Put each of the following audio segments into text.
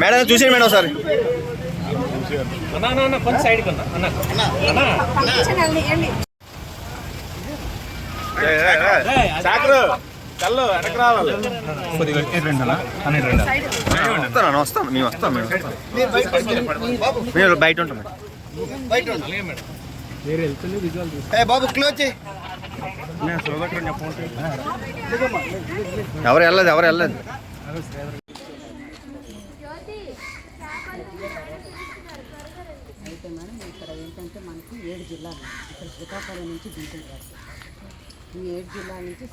Madam చూసి madam వస్తాను మేము మేము బయట ఉంటాం బాబు. క్లోజ్ చేయి. ఎవరు వెళ్ళదు ఎవరు వెళ్ళదు అయితే మేడం ఇక్కడ ఏంటంటే మనకి ఏడు జిల్లాలు ఇక్కడ శ్రీకాకుళం నుంచి గుంటూరు వరకు ఈ ఏడు జిల్లాల నుంచి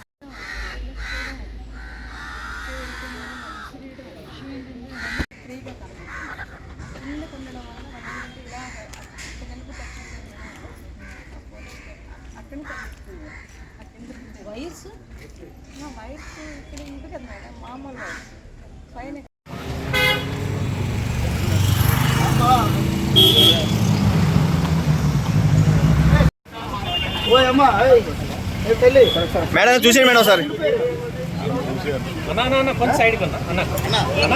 వయసు వైట్ ఇక్కడ ఉంది కదా మేడం మామూలు పైన ఓయ్ అమ్మా ఏయ్ ఏ తల్లి మేడం చూసి మేడం ఒకసారి అన్న అన్న. అన్న. కొంచెం సైడ్కి ఉన్నా అన్న అన్న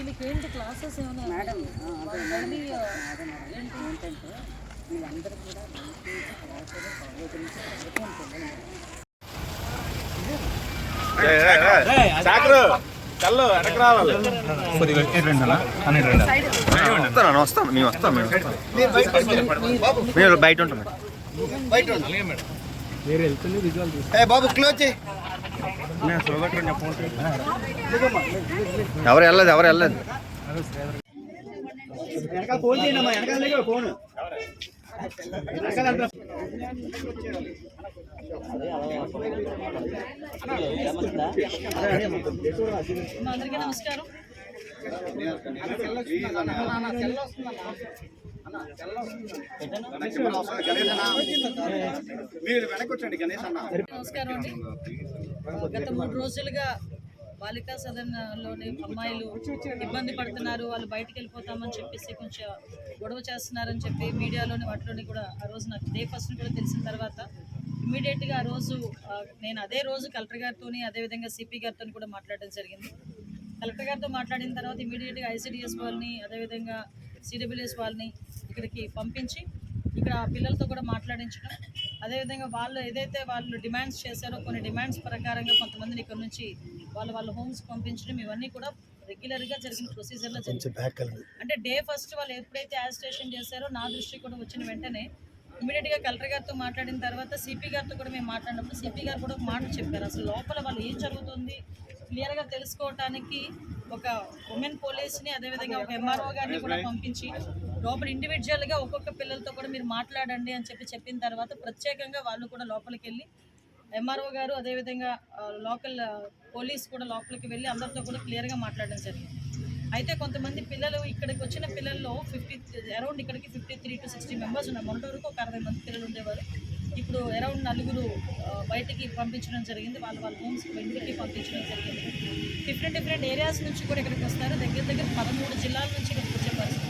వీళ్ళకి ఏంటి క్లాసెస్ ఏమైనా మేడం ఏంటంటే వీళ్ళందరూ కూడా కళ్ళు వెనక రావాలి. వస్తాను వస్తాం మేము వస్తాం మేము మీరు బయట ఉంటాం బయట బాబు క్లోజ్ చేయి. ఎవరు వెళ్ళదు ఎవరు వెళ్ళదు వెనకాల ఫోన్ చేయండి అమ్మా వెనకాల దగ్గర ఫోన్. అందరికీ నమస్కారం మీరు వెనక్కి వచ్చండి గణేష్ అన్న నమస్కారం అండి. గత మూడు రోజులుగా బాలికా సదన్లోని అమ్మాయిలు ఇబ్బంది పడుతున్నారు వాళ్ళు బయటికి వెళ్ళిపోతామని చెప్పేసి కొంచెం గొడవ చేస్తున్నారని చెప్పి మీడియాలోని వాటిలోని కూడా ఆ రోజు నాకు డే ఫస్ట్ కూడా తెలిసిన తర్వాత ఇమీడియట్గా ఆ రోజు నేను అదే రోజు కలెక్టర్ గారితోని అదేవిధంగా సిపి గారితో కూడా మాట్లాడడం జరిగింది. కలెక్టర్ గారితో మాట్లాడిన తర్వాత ఇమీడియట్గా ఐసిడిఎస్ వాళ్ళని అదేవిధంగా సిడబ్ల్యూఎస్ వాళ్ళని ఇక్కడికి పంపించి ఇక్కడ పిల్లలతో కూడా మాట్లాడించడం. అదేవిధంగా వాళ్ళు ఏదైతే వాళ్ళు డిమాండ్స్ చేశారో కొన్ని డిమాండ్స్ ప్రకారంగా కొంతమందిని ఇక్కడ నుంచి వాళ్ళ వాళ్ళ హోమ్స్ పంపించడం ఇవన్నీ కూడా రెగ్యులర్గా జరిగిన ప్రొసీజర్లో జరిగింది. అంటే డే ఫస్ట్ వాళ్ళు ఎప్పుడైతే యాజిటేషన్ చేశారో నా దృష్టికి కూడా వచ్చిన వెంటనే ఇమీడియట్గా కలెక్టర్ గారితో మాట్లాడిన తర్వాత సిపి గారితో కూడా మేము మాట్లాడినప్పుడు సిపి గారు కూడా ఒక మాట చెప్పారు. అసలు లోపల వాళ్ళు ఏం జరుగుతుంది? క్లియర్గా తెలుసుకోవటానికి ఒక ఉమెన్ పోలీస్ని అదేవిధంగా ఒక ఎంఆర్ఓ గారిని కూడా పంపించి లోపల ఇండివిజువల్గా ఒక్కొక్క పిల్లలతో కూడా మీరు మాట్లాడండి అని చెప్పి చెప్పిన తర్వాత ప్రత్యేకంగా వాళ్ళు కూడా లోపలికి వెళ్ళి ఎంఆర్ఓ గారు అదేవిధంగా లోకల్ పోలీస్ కూడా లోపలికి వెళ్ళి అందరితో కూడా క్లియర్గా మాట్లాడడం జరిగింది. అయితే కొంతమంది పిల్లలు ఇక్కడికి వచ్చిన పిల్లల్లో ఫిఫ్టీ అరౌండ్ ఇక్కడికి fifty three to sixty members ఉన్నారు. మొన్నటి వరకు ఒక అరవై మంది పిల్లలు ఉండేవారు. ఇప్పుడు అరౌండ్ నలుగురు బయటికి పంపించడం జరిగింది. వాళ్ళ వాళ్ళ హోమ్స్ ఇంటికి పంపించడం జరిగింది. డిఫరెంట్ డిఫరెంట్ ఏరియాస్ నుంచి కూడా ఇక్కడికి వస్తారు. దగ్గర దగ్గర పదమూడు జిల్లాల నుంచి ఇక్కడికి వచ్చే పరిస్థితి.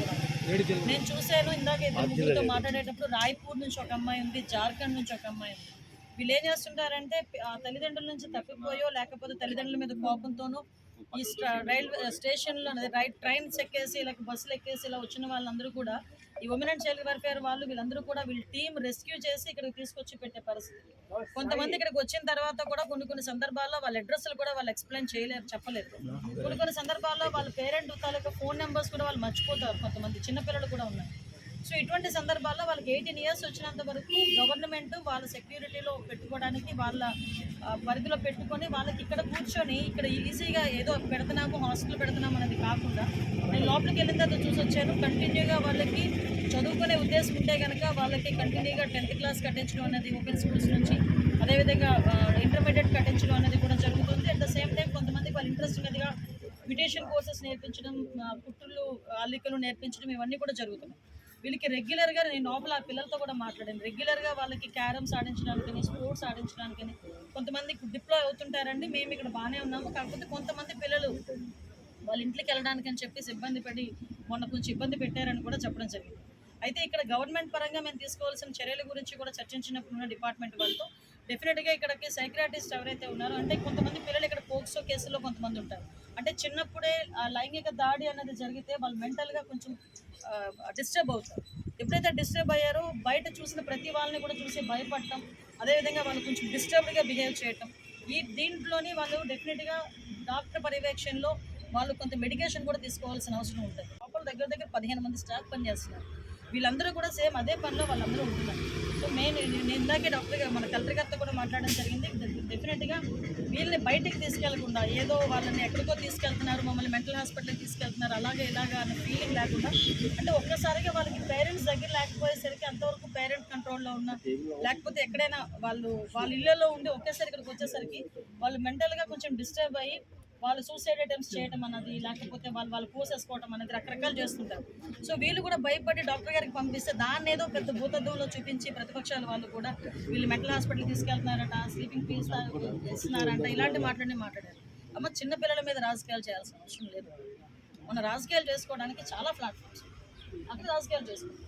నేను చూశాను ఇందాక ఇద్దరు ముగ్గురితో మాట్లాడేటప్పుడు రాయ్పూర్ నుంచి ఒక అమ్మాయి ఉంది జార్ఖండ్ నుంచి ఒక అమ్మాయి ఉంది. వీళ్ళు ఏం చేస్తుంటారంటే ఆ తల్లిదండ్రుల నుంచి తప్పిపోయో లేకపోతే తల్లిదండ్రుల మీద కోపంతోనో ఈ రైల్వే స్టేషన్లో రైట్ ట్రైన్స్ ఎక్కేసి లేక బస్సులు ఎక్కేసి ఇలా వచ్చిన వాళ్ళందరూ కూడా ఈ ఉమెన్ అండ్ చైల్డ్ వెల్ఫేర్ వాళ్ళు వీళ్ళందరూ కూడా వీళ్ళ టీం రెస్క్యూ చేసి ఇక్కడికి తీసుకొచ్చి పెట్టే పరిస్థితి. కొంతమంది ఇక్కడికి వచ్చిన తర్వాత కూడా కొన్ని కొన్ని సందర్భాల్లో వాళ్ళ అడ్రస్లు కూడా వాళ్ళు ఎక్స్ప్లెయిన్ చేయలేరు చెప్పలేదు కొన్ని కొన్ని సందర్భాల్లో వాళ్ళ పేరెంట్ తాలూకా ఫోన్ నెంబర్స్ కూడా వాళ్ళు మర్చిపోతారు కొంతమంది. చిన్నపిల్లలు కూడా ఉన్నారు సో ఇటువంటి సందర్భాల్లో వాళ్ళకి ఎయిటీన్ ఇయర్స్ వచ్చినంత వరకు గవర్నమెంట్ వాళ్ళ సెక్యూరిటీలో పెట్టుకోవడానికి వాళ్ళ పరిధిలో పెట్టుకొని వాళ్ళకి ఇక్కడ కూర్చొని ఇక్కడ ఈజీగా ఏదో పెడుతున్నాము హాస్టల్ పెడుతున్నాము అనేది కాకుండా నేను లోపలికి వెళ్ళిన తర్వాత చూసి వచ్చాను. కంటిన్యూగా వాళ్ళకి చదువుకునే ఉద్దేశం ఉంటే కనుక వాళ్ళకి కంటిన్యూగా టెన్త్ క్లాస్ కట్టించడం అనేది ఓపెన్ స్కూల్స్ నుంచి అదేవిధంగా ఇంటర్మీడియట్ కట్టించడం అనేది కూడా జరుగుతుంది. అట్ ద సేమ్ టైం కొంతమంది వాళ్ళ ఇంట్రెస్ట్ మీదుగా మ్యూటేషన్ కోర్సెస్ నేర్పించడం ఆ, కుట్టులు అల్లికలు నేర్పించడం ఇవన్నీ కూడా జరుగుతున్నాయి. వీళ్ళకి రెగ్యులర్గా నేను లోపల ఆ పిల్లలతో కూడా మాట్లాడాను. రెగ్యులర్గా వాళ్ళకి క్యారమ్స్ ఆడించడానికని స్పోర్ట్స్ ఆడించడానికని కొంతమంది డిప్లాయ్ అవుతుంటారండి మేము ఇక్కడ బాగానే ఉన్నాము. కాకపోతే కొంతమంది పిల్లలు వాళ్ళ ఇంట్లోకి వెళ్ళడానికని చెప్పేసి ఇబ్బంది పడి మొన్న కొంచెం ఇబ్బంది పెట్టారని కూడా చెప్పడం జరిగింది. అయితే ఇక్కడ గవర్నమెంట్ పరంగా మేము తీసుకోవాల్సిన చర్యల గురించి కూడా చర్చించినప్పుడు ఉన్న డిపార్ట్మెంట్ వాళ్ళతో డెఫినెట్గా ఇక్కడికి సైక్రాటిస్ట్ ఎవరైతే ఉన్నారో అంటే కొంతమంది పిల్లలు ఇక్కడ పోక్సో కేసులో కొంతమంది ఉంటారు. అంటే చిన్నప్పుడే లైంగిక దాడి అనేది జరిగితే వాళ్ళు మెంటల్గా కొంచెం డిస్టర్బ్ అవుతారు. ఎప్పుడైతే డిస్టర్బ్ అయ్యారో బయట చూసిన ప్రతి వాళ్ళని కూడా చూసి భయపడటం అదేవిధంగా వాళ్ళు కొంచెం డిస్టర్బ్డ్గా బిహేవ్ చేయటం. ఈ దీంట్లోని వాళ్ళు డెఫినెట్గా డాక్టర్ పర్యవేక్షణలో వాళ్ళు కొంత మెడికేషన్ కూడా తీసుకోవాల్సిన అవసరం ఉంటుంది. లోపల దగ్గర దగ్గర పదిహేను మంది స్టాఫ్ పనిచేస్తున్నారు. వీళ్ళందరూ కూడా సేమ్ అదే పనిలో వాళ్ళందరూ ఉంటున్నారు. సో మెయిన్ నేను ఇందాకే డాక్టర్ గారు మన కలెక్టర్ గారితో కూడా మాట్లాడడం జరిగింది. డెఫినెట్గా వీళ్ళని బయటికి తీసుకెళ్ళకుండా ఏదో వాళ్ళని ఎక్కడికో తీసుకెళ్తున్నారు మమ్మల్ని మెంటల్ హాస్పిటల్కి తీసుకెళ్తున్నారు అలాగే ఇలాగా అన్న ఫీలింగ్ లేకుండా అంటే ఒక్కసారిగా వాళ్ళకి పేరెంట్స్ దగ్గర లేకపోయేసరికి అంతవరకు పేరెంట్ కంట్రోల్లో ఉన్న లేకపోతే ఎక్కడైనా వాళ్ళు వాళ్ళ ఇళ్ళలో ఉండి ఒకేసారి ఇక్కడికి వచ్చేసరికి వాళ్ళు మెంటల్గా కొంచెం డిస్టర్బ్ అయ్యి వాళ్ళు సూసైడ్ అటెంప్ట్స్ చేయడం అన్నది లేకపోతే వాళ్ళు వాళ్ళు పూసేసుకోవడం అనేది రకరకాలు చేస్తుంటారు. సో వీళ్ళు కూడా భయపడి డాక్టర్ గారికి పంపిస్తే దాన్ని ఏదో పెద్ద భూతద్దంలో చూపించి ప్రతిపక్షాలు వాళ్ళు కూడా వీళ్ళు మెంటల్ హాస్పిటల్ తీసుకెళ్తున్నారట స్లీపింగ్ పీస్ ఇస్తున్నారంట ఇలాంటి మాటలన్నీ మాట్లాడారు. అమ్మ చిన్నపిల్లల మీద రాజకీయాలు చేయాల్సిన అవసరం లేదు. మన రాజకీయాలు చేసుకోవడానికి చాలా ప్లాట్ఫామ్స్ అక్కడ రాజకీయాలు చేసుకుంటాం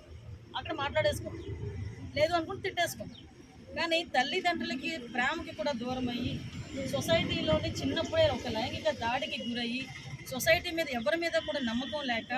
అక్కడ మాట్లాడేసుకుంటాం లేదు అనుకుంటే తిట్టేసుకుంటాం కానీ తల్లిదండ్రులకి ప్రేమకి కూడా దూరం అయ్యి సొసైటీలోని చిన్నప్పుడే ఒక లైంగిక దాడికి గురయ్యి సొసైటీ మీద ఎవరి మీద కూడా నమ్మకం లేక